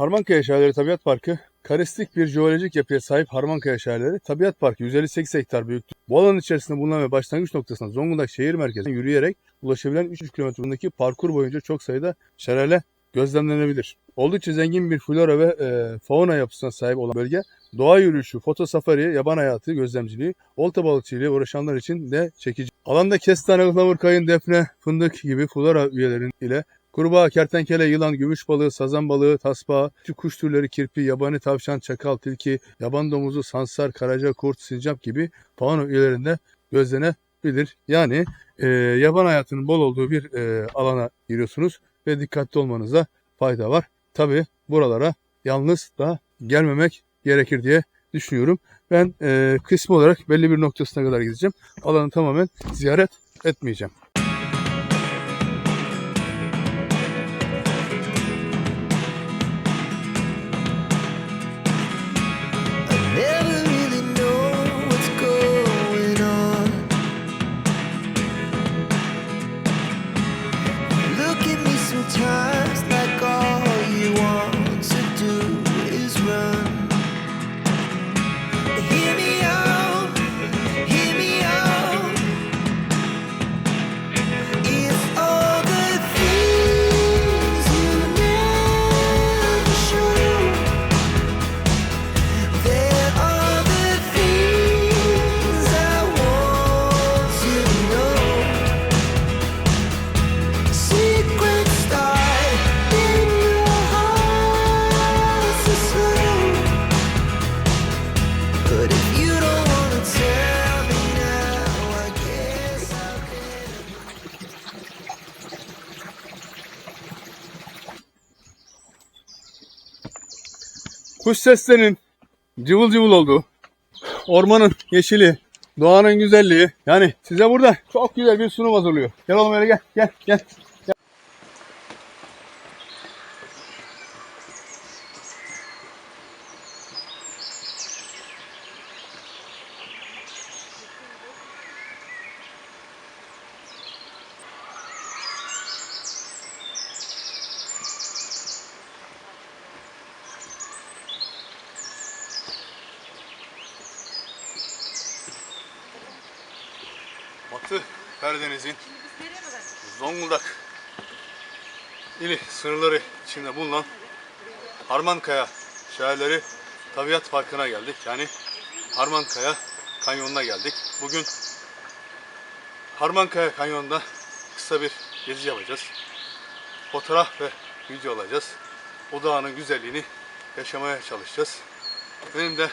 Harmankaya Şairleri Tabiat Parkı karistik bir jeolojik yapıya sahip Harmankaya Şairleri Tabiat Parkı 158 hektar büyüklüğü. Bu alanın içerisinde bulunan ve başlangıç noktasına Zonguldak şehir merkezine yürüyerek ulaşabilen 3 kilometrelik parkur boyunca çok sayıda şelale gözlemlenebilir. Oldukça zengin bir flora ve e, fauna yapısına sahip olan bölge doğa yürüyüşü, foto safari, yaban hayatı gözlemciliği, olta balıkçılığı uğraşanlar için de çekici. Alanda kestane, ıhlamur, kayın, defne, fındık gibi flora üyelerin ile kurbağa, kertenkele, yılan, gümüş balığı, sazan balığı, tasbağa, kuş türleri, kirpi, yabani tavşan, çakal, tilki, yaban domuzu, sansar, karaca, kurt, sincap gibi fauna üyelerinde gözlenebilir. Yani e, yaban hayatının bol olduğu bir e, alana giriyorsunuz ve dikkatli olmanızda fayda var. Tabi buralara yalnız da gelmemek gerekir diye düşünüyorum. Ben e, kısmı olarak belli bir noktasına kadar gideceğim. Alanı tamamen ziyaret etmeyeceğim. Kuş seslerinin cıvıl cıvıl olduğu, ormanın yeşili, doğanın güzelliği. Yani size burada çok güzel bir sunum hazırlıyor. Gel oğlum öyle gel, gel, gel. gel. Batı Karadeniz'in Zonguldak ili sınırları içinde bulunan Harmankaya Şairleri Tabiat Parkı'na geldik. Yani Harmankaya Kanyonu'na geldik. Bugün Harmankaya Kanyonu'nda kısa bir gezi yapacağız. Fotoğraf ve video alacağız. O dağın güzelliğini yaşamaya çalışacağız. Benim de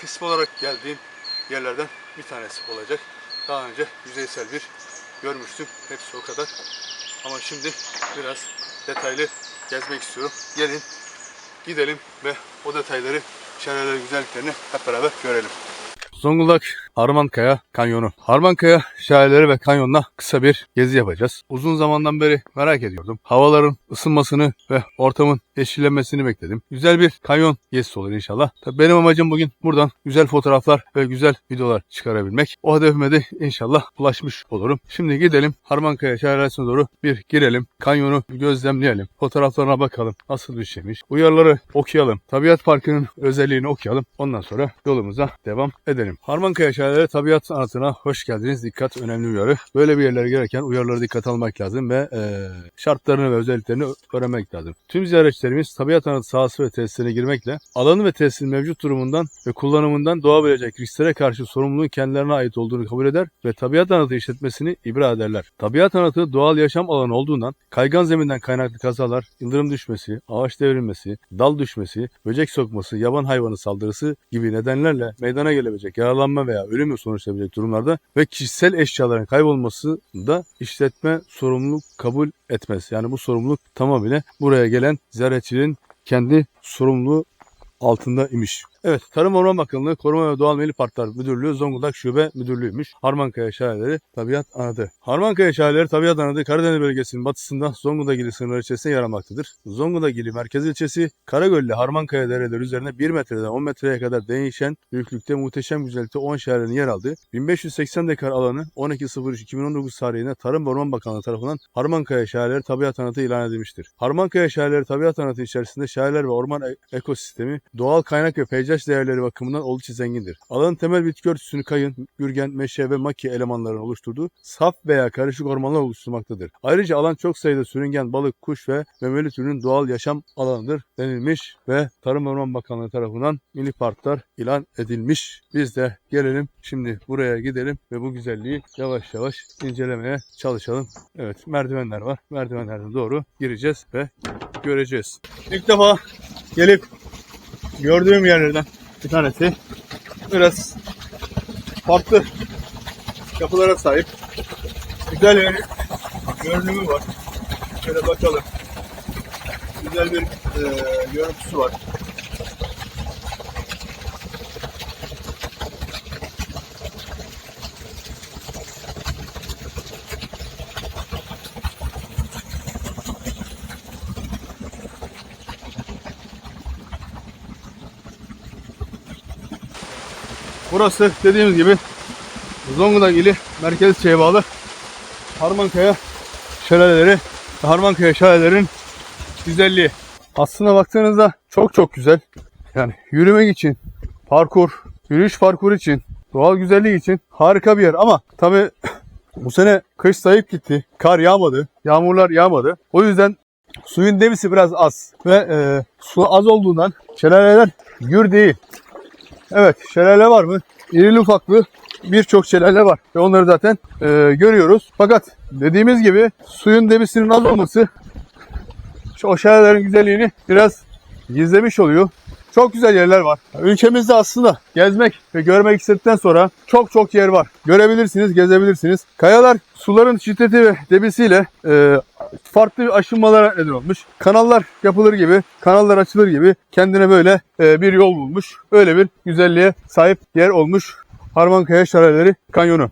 kısmı olarak geldiğim yerlerden bir tanesi olacak. Daha önce yüzeysel bir görmüştüm. Hepsi o kadar. Ama şimdi biraz detaylı gezmek istiyorum. Gelin gidelim ve o detayları, şelale güzelliklerini hep beraber görelim. Zonguldak Harmankaya Kanyonu. Harmankaya şairleri ve kanyonuna kısa bir gezi yapacağız. Uzun zamandan beri merak ediyordum. Havaların ısınmasını ve ortamın yeşillenmesini bekledim. Güzel bir kanyon gezisi olur inşallah. Tabii benim amacım bugün buradan güzel fotoğraflar ve güzel videolar çıkarabilmek. O hedefime de inşallah ulaşmış olurum. Şimdi gidelim Harmankaya şelalesine doğru bir girelim. Kanyonu gözlemleyelim. Fotoğraflarına bakalım. Nasıl bir şeymiş. Uyarıları okuyalım. Tabiat Parkı'nın özelliğini okuyalım. Ondan sonra yolumuza devam edelim. Harmankaya şelaleleri tabiat sanatına hoş geldiniz. Dikkat önemli uyarı. Böyle bir yerlere gelirken uyarıları dikkat almak lazım ve eee, şartlarını ve özelliklerini öğrenmek lazım. Tüm ziyaretçilerimiz tabiat anıtı sahası ve tesislerine girmekle alanı ve tesisin mevcut durumundan ve kullanımından doğabilecek risklere karşı sorumluluğun kendilerine ait olduğunu kabul eder ve tabiat anıtı işletmesini ibra ederler. Tabiat anıtı doğal yaşam alanı olduğundan kaygan zeminden kaynaklı kazalar, yıldırım düşmesi, ağaç devrilmesi, dal düşmesi, böcek sokması, yaban hayvanı saldırısı gibi nedenlerle meydana gelebilecek yaralanma veya ölümle sonuçlayabilecek durumlarda ve kişisel eşyaların kaybolması da işletme sorumluluk kabul etmez. Yani bu sorumluluk tamamıyla buraya gelen ziyaretçinin kendi sorumluluğu altında imiş. Evet, Tarım Orman Bakanlığı Koruma ve Doğal Milli Parklar Müdürlüğü Zonguldak Şube Müdürlüğü'ymüş. Harmankaya Şelaleleri Tabiat Anadı. Harmankaya Şelaleleri Tabiat Anadı Karadeniz bölgesinin batısında Zonguldak ili sınırları içerisinde yer almaktadır. Zonguldak ili merkez ilçesi Karagöl ile Harmankaya dereleri üzerine 1 metreden 10 metreye kadar değişen büyüklükte muhteşem güzellikte 10 şelalenin yer aldığı 1580 dekar alanı 12.03.2019 tarihinde Tarım Orman Bakanlığı tarafından Harmankaya Şelaleleri Tabiat Anıtı ilan edilmiştir. Harmankaya Şelaleleri Tabiat Anıtı içerisinde şelaleler ve orman ekosistemi doğal kaynak ve peyzaj değerleri bakımından oldukça zengindir. Alanın temel bitki örtüsünü kayın, gürgen, meşe ve maki elemanlarının oluşturduğu saf veya karışık ormanlar oluşturmaktadır. Ayrıca alan çok sayıda sürüngen, balık, kuş ve memeli türünün doğal yaşam alanıdır denilmiş ve Tarım Orman Bakanlığı tarafından milli parklar ilan edilmiş. Biz de gelelim şimdi buraya gidelim ve bu güzelliği yavaş yavaş incelemeye çalışalım. Evet merdivenler var. Merdivenlerden doğru gireceğiz ve göreceğiz. İlk defa gelip gördüğüm yerlerden bir tanesi biraz farklı yapılara sahip. Güzel bir görünümü var. Şöyle bakalım. Güzel bir e, görüntüsü var. Burası dediğimiz gibi Zonguldak ili merkez ilçeye bağlı Harmankaya şelaleleri Harmankaya şelalelerin güzelliği. Aslına baktığınızda çok çok güzel. Yani yürümek için, parkur, yürüyüş parkuru için, doğal güzelliği için harika bir yer ama tabi bu sene kış zayıf gitti. Kar yağmadı, yağmurlar yağmadı. O yüzden suyun debisi biraz az ve e, su az olduğundan şelaleler gür değil. Evet şelale var mı? İrili ufaklı birçok şelale var. Ve onları zaten e, görüyoruz. Fakat dediğimiz gibi suyun debisinin az olması şu o şelalelerin güzelliğini biraz gizlemiş oluyor. Çok güzel yerler var. Ülkemizde aslında gezmek ve görmek istedikten sonra çok çok yer var. Görebilirsiniz, gezebilirsiniz. Kayalar suların şiddeti ve debisiyle e, farklı aşınmalara neden olmuş. Kanallar yapılır gibi, kanallar açılır gibi kendine böyle e, bir yol bulmuş. Öyle bir güzelliğe sahip yer olmuş Harmankaya Şelaleleri Kanyonu.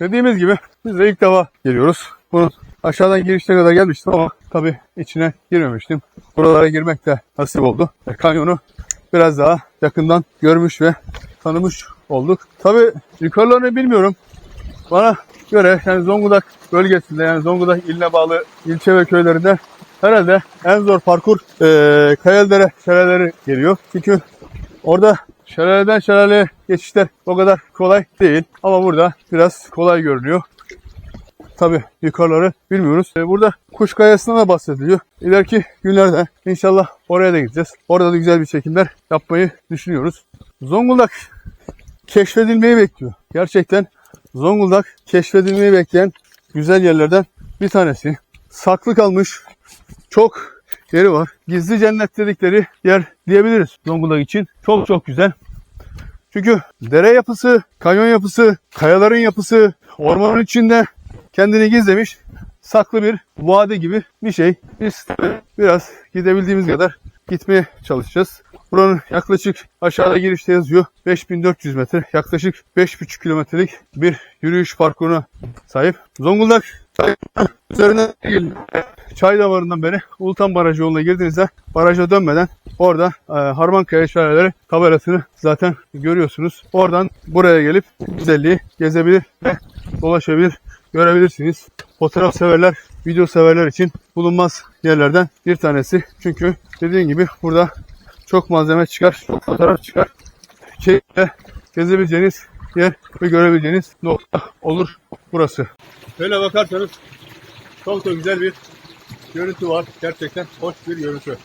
Dediğimiz gibi biz de ilk defa geliyoruz. Bunun aşağıdan girişine kadar gelmiştim ama tabii içine girmemiştim. Buralara girmek de nasip oldu. E, kanyonu biraz daha yakından görmüş ve tanımış olduk. Tabii yukarılarını bilmiyorum. Bana göre yani Zonguldak bölgesinde yani Zonguldak iline bağlı ilçe ve köylerinde herhalde en zor parkur e, Kayalıdere şelaleleri geliyor. Çünkü orada şelaleden şelaleye geçişler o kadar kolay değil. Ama burada biraz kolay görünüyor. Tabi yukarıları bilmiyoruz. E, Burada kuş kayasından da bahsediliyor. İleriki günlerde inşallah oraya da gideceğiz. Orada da güzel bir çekimler yapmayı düşünüyoruz. Zonguldak keşfedilmeyi bekliyor. Gerçekten Zonguldak keşfedilmeyi bekleyen güzel yerlerden bir tanesi. Saklı kalmış çok yeri var. Gizli cennet dedikleri yer diyebiliriz Zonguldak için. Çok çok güzel. Çünkü dere yapısı, kanyon yapısı, kayaların yapısı, ormanın içinde kendini gizlemiş saklı bir vade gibi bir şey. Biz biraz gidebildiğimiz kadar gitmeye çalışacağız. Buranın yaklaşık aşağıda girişte yazıyor 5400 metre yaklaşık 5,5 kilometrelik bir yürüyüş parkuruna sahip. Zonguldak üzerine Çay damarından beri Ulutan Barajı yoluna girdiğinizde baraja dönmeden orada e, Harmankaya şelaleleri tabelasını zaten görüyorsunuz. Oradan buraya gelip güzelliği gezebilir ve dolaşabilir, görebilirsiniz. Fotoğraf severler, video severler için bulunmaz yerlerden bir tanesi. Çünkü dediğim gibi burada çok malzeme çıkar, çok fotoğraf çıkar. Keyifle gezebileceğiniz yer ve görebileceğiniz nokta olur burası. Şöyle bakarsanız çok da güzel bir görüntü var. Gerçekten hoş bir görüntü.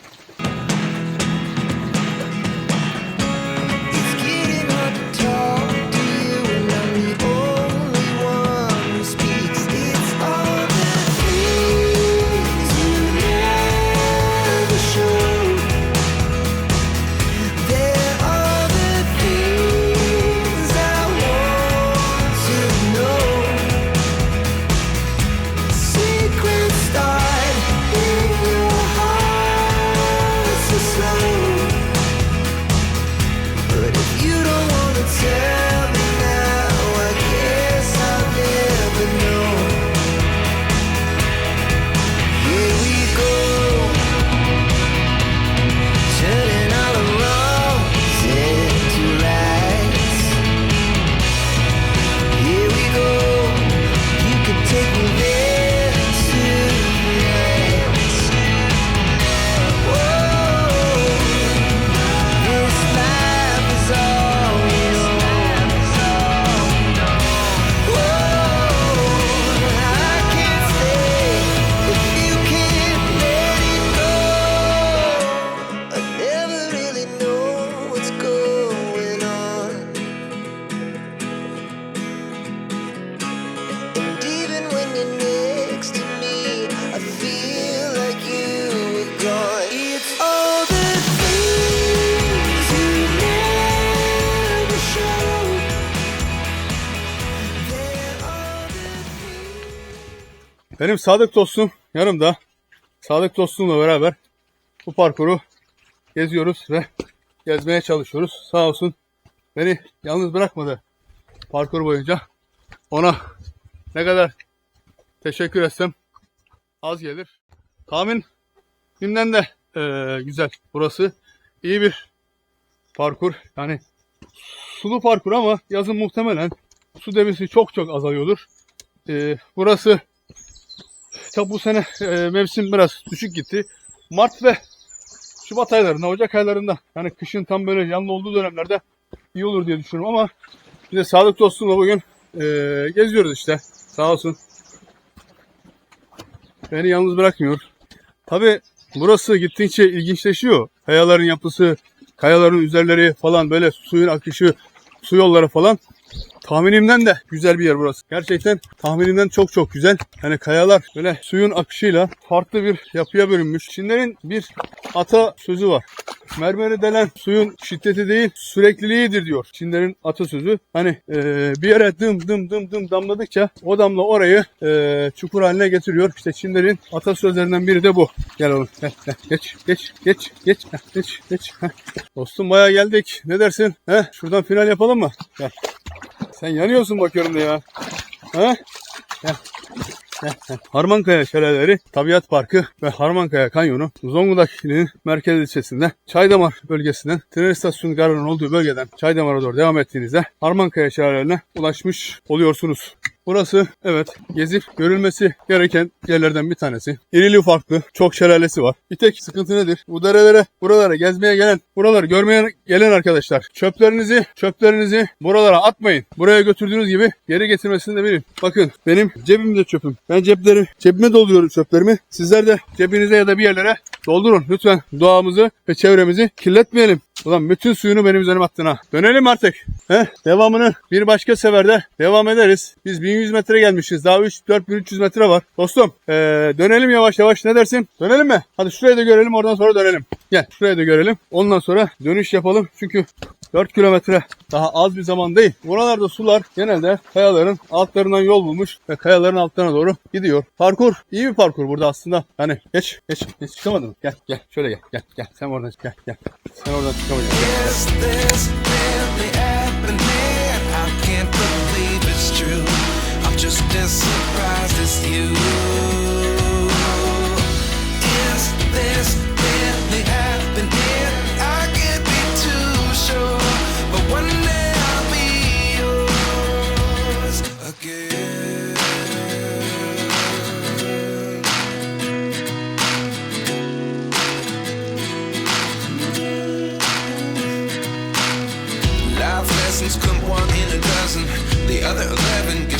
Benim Sadık dostum yanımda. Sadık dostumla beraber bu parkuru geziyoruz ve gezmeye çalışıyoruz. Sağ olsun beni yalnız bırakmadı parkur boyunca. Ona ne kadar teşekkür etsem az gelir. Tahmin günden de eee, güzel. Burası iyi bir parkur. Yani sulu parkur ama yazın muhtemelen su debisi çok çok azalıyordur. Eee, burası tabi bu sene eee, mevsim biraz düşük gitti. Mart ve Şubat aylarında, Ocak aylarında yani kışın tam böyle yanlı olduğu dönemlerde iyi olur diye düşünüyorum ama biz de Sadık dostumla bugün eee, geziyoruz işte. Sağ olsun. Beni yalnız bırakmıyor. Tabi burası gittikçe ilginçleşiyor. Kayaların yapısı, kayaların üzerleri falan böyle suyun akışı, su yolları falan. Tahminimden de güzel bir yer burası. Gerçekten tahminimden çok çok güzel. Yani kayalar böyle suyun akışıyla farklı bir yapıya bölünmüş. Çinlerin bir ata sözü var. Mermeri delen suyun şiddeti değil sürekliliğidir diyor. Çinlerin atasözü. Hani eee, bir yere dım dım dım dım damladıkça o damla orayı eee, çukur haline getiriyor. İşte Çinlerin atasözlerinden biri de bu. Gel oğlum gel, gel. geç geç geç geç geç geç. heh. Dostum baya geldik. Ne dersin? Heh, şuradan final yapalım mı? Gel. Sen yanıyorsun bakıyorum da ya. Ha? Harmankaya Şelaleleri Tabiat Parkı ve Harmankaya Kanyonu Zonguldak ilinin merkez ilçesinde Çaydamar bölgesinden tren istasyonu garının olduğu bölgeden Çaydamar'a doğru devam ettiğinizde Harmankaya Şelalelerine ulaşmış oluyorsunuz. Burası evet gezip görülmesi gereken yerlerden bir tanesi. İrili ufaklı çok şelalesi var. Bir tek sıkıntı nedir? Bu derelere buralara gezmeye gelen buraları görmeye gelen arkadaşlar çöplerinizi çöplerinizi buralara atmayın. Buraya götürdüğünüz gibi geri getirmesini de bilin. Bakın benim cebimde çöpüm. Ben cepleri cebime dolduruyorum çöplerimi. Sizler de cebinize ya da bir yerlere doldurun. Lütfen doğamızı ve çevremizi kirletmeyelim. Ulan bütün suyunu benim üzerime attın ha. Dönelim artık. Heh, devamını bir başka seferde devam ederiz. Biz 1100 metre gelmişiz. Daha 3 4300 metre var. Dostum ee, dönelim yavaş yavaş ne dersin? Dönelim mi? Hadi şurayı da görelim oradan sonra dönelim. Gel şurayı da görelim. Ondan sonra dönüş yapalım. Çünkü 4 kilometre daha az bir zaman değil. Buralarda sular genelde kayaların altlarından yol bulmuş ve kayaların altlarına doğru gidiyor. Parkur iyi bir parkur burada aslında. Hani geç geç geç çıkamadın mı? Gel gel şöyle gel gel gel sen oradan gel gel. Sen oradan çıkamayacaksın. Is this really happening?